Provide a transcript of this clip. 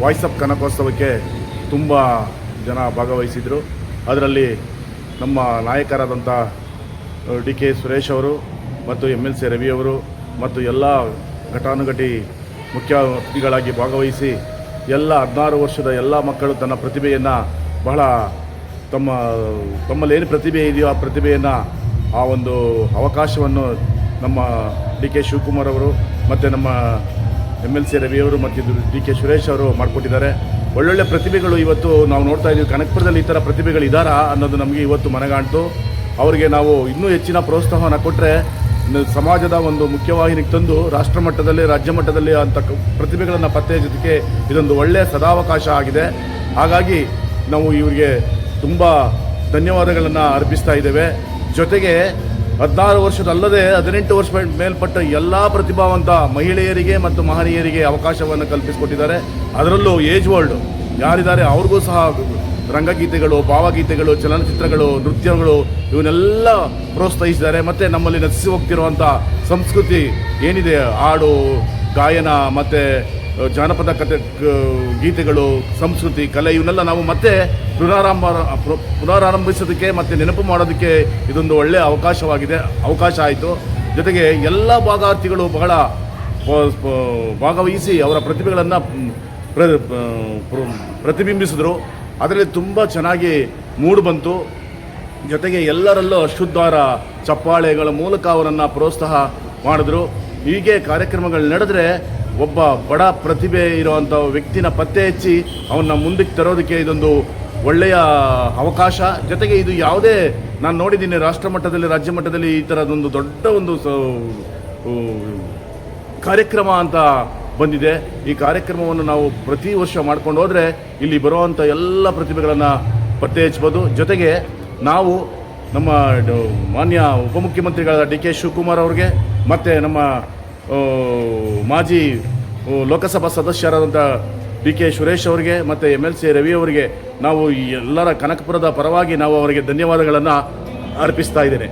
Voice of ಕನಕೋತ್ಸವಕ್ಕೆ ತುಂಬ ಜನ ಭಾಗವಹಿಸಿದರು. ಅದರಲ್ಲಿ ನಮ್ಮ ನಾಯಕರಾದಂಥ ಡಿ ಕೆ ಸುರೇಶ್ ಅವರು ಮತ್ತು ಎಂ ಎಲ್ ಸಿ ರವಿಯವರು ಮತ್ತು ಎಲ್ಲ ಘಟಾನುಘಟಿ ಮುಖ್ಯ ಅತಿಥಿಗಳಾಗಿ ಭಾಗವಹಿಸಿ ಎಲ್ಲ ಹದಿನಾರು ವರ್ಷದ ಎಲ್ಲ ಮಕ್ಕಳು ತನ್ನ ಪ್ರತಿಭೆಯನ್ನು ಬಹಳ ತಮ್ಮ ತಮ್ಮಲ್ಲಿ ಏನು ಪ್ರತಿಭೆ ಇದೆಯೋ ಆ ಪ್ರತಿಭೆಯನ್ನು ಆ ಒಂದು ಅವಕಾಶವನ್ನು ನಮ್ಮ ಡಿ ಕೆ ಶಿವಕುಮಾರ್ ಅವರು ಮತ್ತು ನಮ್ಮ ಎಂ ಎಲ್ ಸಿ ರವಿಯವರು ಮತ್ತು ಡಿ ಕೆ ಸುರೇಶ್ ಅವರು ಮಾಡಿಕೊಟ್ಟಿದ್ದಾರೆ. ಒಳ್ಳೊಳ್ಳೆ ಪ್ರತಿಭೆಗಳು ಇವತ್ತು ನಾವು ನೋಡ್ತಾ ಇದ್ದೀವಿ. ಕನಕಪುರದಲ್ಲಿ ಈ ಥರ ಪ್ರತಿಭೆಗಳು ಇದ್ದಾರಾ ಅನ್ನೋದು ನಮಗೆ ಇವತ್ತು ಮನಗಾಣ್ತು. ಅವರಿಗೆ ನಾವು ಇನ್ನೂ ಹೆಚ್ಚಿನ ಪ್ರೋತ್ಸಾಹವನ್ನು ಕೊಟ್ಟರೆ ಸಮಾಜದ ಒಂದು ಮುಖ್ಯವಾಹಿನಿಗೆ ತಂದು ರಾಷ್ಟ್ರ ಮಟ್ಟದಲ್ಲಿ, ರಾಜ್ಯ ಮಟ್ಟದಲ್ಲಿ ಅಂತ ಪ್ರತಿಭೆಗಳನ್ನು ಪತ್ತೆ ಹಚ್ಚೋದಕ್ಕೆ ಇದೊಂದು ಒಳ್ಳೆಯ ಸದಾವಕಾಶ ಆಗಿದೆ. ಹಾಗಾಗಿ ನಾವು ಇವರಿಗೆ ತುಂಬ ಧನ್ಯವಾದಗಳನ್ನು ಅರ್ಪಿಸ್ತಾ ಇದ್ದೇವೆ. ಜೊತೆಗೆ ಹದಿನಾರು ವರ್ಷದಲ್ಲದೆ ಹದಿನೆಂಟು ವರ್ಷ ಮೇಲ್ಪಟ್ಟ ಎಲ್ಲ ಪ್ರತಿಭಾವಂತ ಮಹಿಳೆಯರಿಗೆ ಮತ್ತು ಮಹನೀಯರಿಗೆ ಅವಕಾಶವನ್ನು ಕಲ್ಪಿಸಿಕೊಟ್ಟಿದ್ದಾರೆ. ಅದರಲ್ಲೂ ಏಜ್ ವರ್ಲ್ಡ್ ಯಾರಿದ್ದಾರೆ ಅವ್ರಿಗೂ ಸಹ ರಂಗಗೀತೆಗಳು, ಭಾವಗೀತೆಗಳು, ಚಲನಚಿತ್ರಗಳು, ನೃತ್ಯಗಳು ಇವನ್ನೆಲ್ಲ ಪ್ರೋತ್ಸಾಹಿಸಿದ್ದಾರೆ. ಮತ್ತು ನಮ್ಮಲ್ಲಿ ನಶಿಸಿ ಹೋಗ್ತಿರುವಂಥ ಸಂಸ್ಕೃತಿ ಏನಿದೆ? ಹಾಡು, ಗಾಯನ, ಮತ್ತು ಜಾನಪದ ಕತೆ ಗೀತೆಗಳು, ಸಂಸ್ಕೃತಿ, ಕಲೆ, ಇವನ್ನೆಲ್ಲ ನಾವು ಮತ್ತೆ ಪುನರಾರಂಭ ಪುನರಾರಂಭಿಸೋದಕ್ಕೆ ಮತ್ತು ನೆನಪು ಮಾಡೋದಕ್ಕೆ ಇದೊಂದು ಒಳ್ಳೆಯ ಅವಕಾಶವಾಗಿದೆ, ಅವಕಾಶ ಆಯಿತು. ಜೊತೆಗೆ ಎಲ್ಲ ಭಾಗಾರ್ಥಿಗಳು ಬಹಳ ಭಾಗವಹಿಸಿ ಅವರ ಪ್ರತಿಭೆಗಳನ್ನು ಪ್ರ ಪ್ರ- ಪ್ರತಿಬಿಂಬಿಸಿದ್ರು. ಅದರಲ್ಲಿ ತುಂಬ ಚೆನ್ನಾಗಿ ಮೂಡು ಬಂತು. ಜೊತೆಗೆ ಎಲ್ಲರಲ್ಲೂ ಅಶುದ್ಧಾರ ಚಪ್ಪಾಳೆಗಳ ಮೂಲಕ ಅವರನ್ನು ಪ್ರೋತ್ಸಾಹ ಮಾಡಿದ್ರು. ಹೀಗೆ ಕಾರ್ಯಕ್ರಮಗಳು ನಡೆದ್ರೆ ಒಬ್ಬ ಬಡ ಪ್ರತಿಭೆ ಇರುವಂಥ ವ್ಯಕ್ತಿನ ಪತ್ತೆ ಹಚ್ಚಿ ಅವನ್ನ ಮುಂದಕ್ಕೆ ತರೋದಕ್ಕೆ ಇದೊಂದು ಒಳ್ಳೆಯ ಅವಕಾಶ. ಜೊತೆಗೆ ಇದು ಯಾವುದೇ ನಾನು ನೋಡಿದ್ದೀನಿ ರಾಷ್ಟ್ರ ಮಟ್ಟದಲ್ಲಿ ರಾಜ್ಯ ಮಟ್ಟದಲ್ಲಿ ಈ ಥರದೊಂದು ದೊಡ್ಡ ಒಂದು ಕಾರ್ಯಕ್ರಮ ಅಂತ ಬಂದಿದೆ. ಈ ಕಾರ್ಯಕ್ರಮವನ್ನು ನಾವು ಪ್ರತಿ ವರ್ಷ ಮಾಡ್ಕೊಂಡು ಹೋದರೆ ಇಲ್ಲಿ ಬರುವಂಥ ಎಲ್ಲ ಪ್ರತಿಭೆಗಳನ್ನು ಪತ್ತೆ ಹಚ್ಬೋದು. ಜೊತೆಗೆ ನಾವು ನಮ್ಮ ಮಾನ್ಯ ಉಪಮುಖ್ಯಮಂತ್ರಿಗಳಾದ ಡಿ ಕೆ ಶಿವಕುಮಾರ್ ಅವ್ರಿಗೆ, ಮತ್ತು ನಮ್ಮ ಮಾಜಿ ಲೋಕಸಭಾ ಸದಸ್ಯರಾದಂಥ ಡಿ ಕೆ ಸುರೇಶ್ ಅವರಿಗೆ ಮತ್ತು ಎಂ ಎಲ್ ಸಿ ರವಿ ಅವರಿಗೆ ನಾವು ಎಲ್ಲರ ಕನಕಪುರದ ಪರವಾಗಿ ನಾವು ಅವರಿಗೆ ಧನ್ಯವಾದಗಳನ್ನು ಅರ್ಪಿಸ್ತಾ ಇದ್ದೇನೆ.